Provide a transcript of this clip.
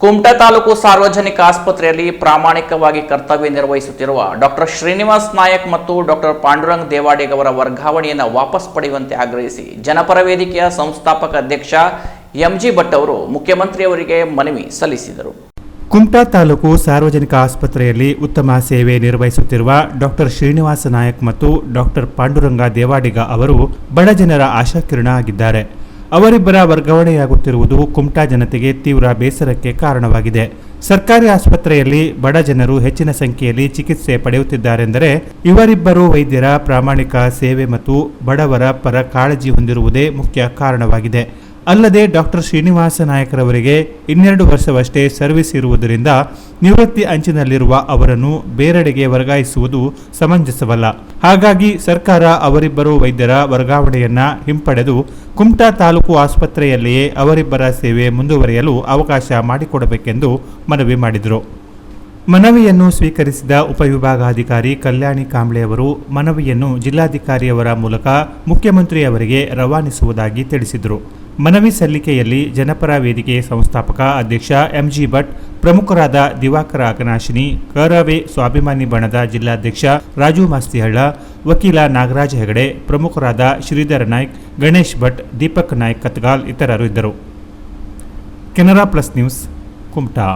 ಕುಮಟಾ ತಾಲೂಕು ಸಾರ್ವಜನಿಕ ಆಸ್ಪತ್ರೆಯಲ್ಲಿ ಪ್ರಾಮಾಣಿಕವಾಗಿ ಕರ್ತವ್ಯ ನಿರ್ವಹಿಸುತ್ತಿರುವ ಡಾಕ್ಟರ್ ಶ್ರೀನಿವಾಸ್ ನಾಯಕ್ ಮತ್ತು ಡಾಕ್ಟರ್ ಪಾಂಡುರಂಗ್ ದೇವಾಡಿಗ್ ಅವರ ವರ್ಗಾವಣೆಯನ್ನು ವಾಪಸ್ ಪಡೆಯುವಂತೆ ಆಗ್ರಹಿಸಿ ಜನಪರ ವೇದಿಕೆಯ ಸಂಸ್ಥಾಪಕ ಅಧ್ಯಕ್ಷ ಎಂಜಿ ಭಟ್ ಅವರು ಮುಖ್ಯಮಂತ್ರಿಯವರಿಗೆ ಮನವಿ ಸಲ್ಲಿಸಿದರು. ಕುಮಟಾ ತಾಲೂಕು ಸಾರ್ವಜನಿಕ ಆಸ್ಪತ್ರೆಯಲ್ಲಿ ಉತ್ತಮ ಸೇವೆ ನಿರ್ವಹಿಸುತ್ತಿರುವ ಡಾಕ್ಟರ್ ಶ್ರೀನಿವಾಸ ನಾಯಕ್ ಮತ್ತು ಡಾಕ್ಟರ್ ಪಾಂಡುರಂಗ ದೇವಾಡಿಗ ಅವರು ಬಡ ಜನರ ಆಶಾಕಿರಣ ಆಗಿದ್ದಾರೆ. ಅವರಿಬ್ಬರ ವರ್ಗಾವಣೆಯಾಗುತ್ತಿರುವುದು ಕುಮಟಾ ಜನತೆಗೆ ತೀವ್ರ ಬೇಸರಕ್ಕೆ ಕಾರಣವಾಗಿದೆ. ಸರ್ಕಾರಿ ಆಸ್ಪತ್ರೆಯಲ್ಲಿ ಬಡ ಜನರು ಹೆಚ್ಚಿನ ಸಂಖ್ಯೆಯಲ್ಲಿ ಚಿಕಿತ್ಸೆ ಪಡೆಯುತ್ತಿದ್ದಾರೆಂದರೆ ಇವರಿಬ್ಬರು ವೈದ್ಯರ ಪ್ರಾಮಾಣಿಕ ಸೇವೆ ಮತ್ತು ಬಡವರ ಪರ ಕಾಳಜಿ ಹೊಂದಿರುವುದೇ ಮುಖ್ಯ ಕಾರಣವಾಗಿದೆ. ಅಲ್ಲದೆ ಡಾಕ್ಟರ್ ಶ್ರೀನಿವಾಸ ನಾಯಕರವರಿಗೆ ಇನ್ನೆರಡು ವರ್ಷವಷ್ಟೇ ಸರ್ವಿಸ್ ಇರುವುದರಿಂದ ನಿವೃತ್ತಿ ಅಂಚಿನಲ್ಲಿರುವ ಅವರನ್ನು ಬೇರೆಡೆಗೆ ವರ್ಗಾಯಿಸುವುದು ಸಮಂಜಸವಲ್ಲ. ಹಾಗಾಗಿ ಸರ್ಕಾರ ಅವರಿಬ್ಬರು ವೈದ್ಯರ ವರ್ಗಾವಣೆಯನ್ನ ಹಿಂಪಡೆದು ಕುಮಟಾ ತಾಲೂಕು ಆಸ್ಪತ್ರೆಯಲ್ಲಿಯೇ ಅವರಿಬ್ಬರ ಸೇವೆ ಮುಂದುವರಿಯಲು ಅವಕಾಶ ಮಾಡಿಕೊಡಬೇಕೆಂದು ಮನವಿ ಮಾಡಿದರು. ಮನವಿಯನ್ನು ಸ್ವೀಕರಿಸಿದ ಉಪವಿಭಾಗಾಧಿಕಾರಿ ಕಲ್ಯಾಣಿ ಕಾಂಬ್ಳೆ ಅವರು ಮನವಿಯನ್ನು ಜಿಲ್ಲಾಧಿಕಾರಿಯವರ ಮೂಲಕ ಮುಖ್ಯಮಂತ್ರಿಯವರಿಗೆ ರವಾನಿಸುವುದಾಗಿ ತಿಳಿಸಿದರು. ಮನವಿ ಸಲ್ಲಿಕೆಯಲ್ಲಿ ಜನಪರ ವೇದಿಕೆ ಸಂಸ್ಥಾಪಕ ಅಧ್ಯಕ್ಷ ಎಂಜಿ ಭಟ್, ಪ್ರಮುಖರಾದ ದಿವಾಕರ ಅಗನಾಶಿನಿ ಕರವೆ ಸ್ವಾಭಿಮಾನಿ ಬಣದ ಜಿಲ್ಲಾಧ್ಯಕ್ಷ ರಾಜು ಮಾಸ್ತಿಹಳ್ಳ, ವಕೀಲ ನಾಗರಾಜ ಹೆಗಡೆ, ಪ್ರಮುಖರಾದ ಶ್ರೀಧರ ನಾಯ್ಕ್, ಗಣೇಶ್ ಭಟ್, ದೀಪಕ್ ನಾಯ್ಕ್ ಕತ್ಗಾಲ್ ಇತರರು ಇದ್ದರು. Canara plus news, Kumta.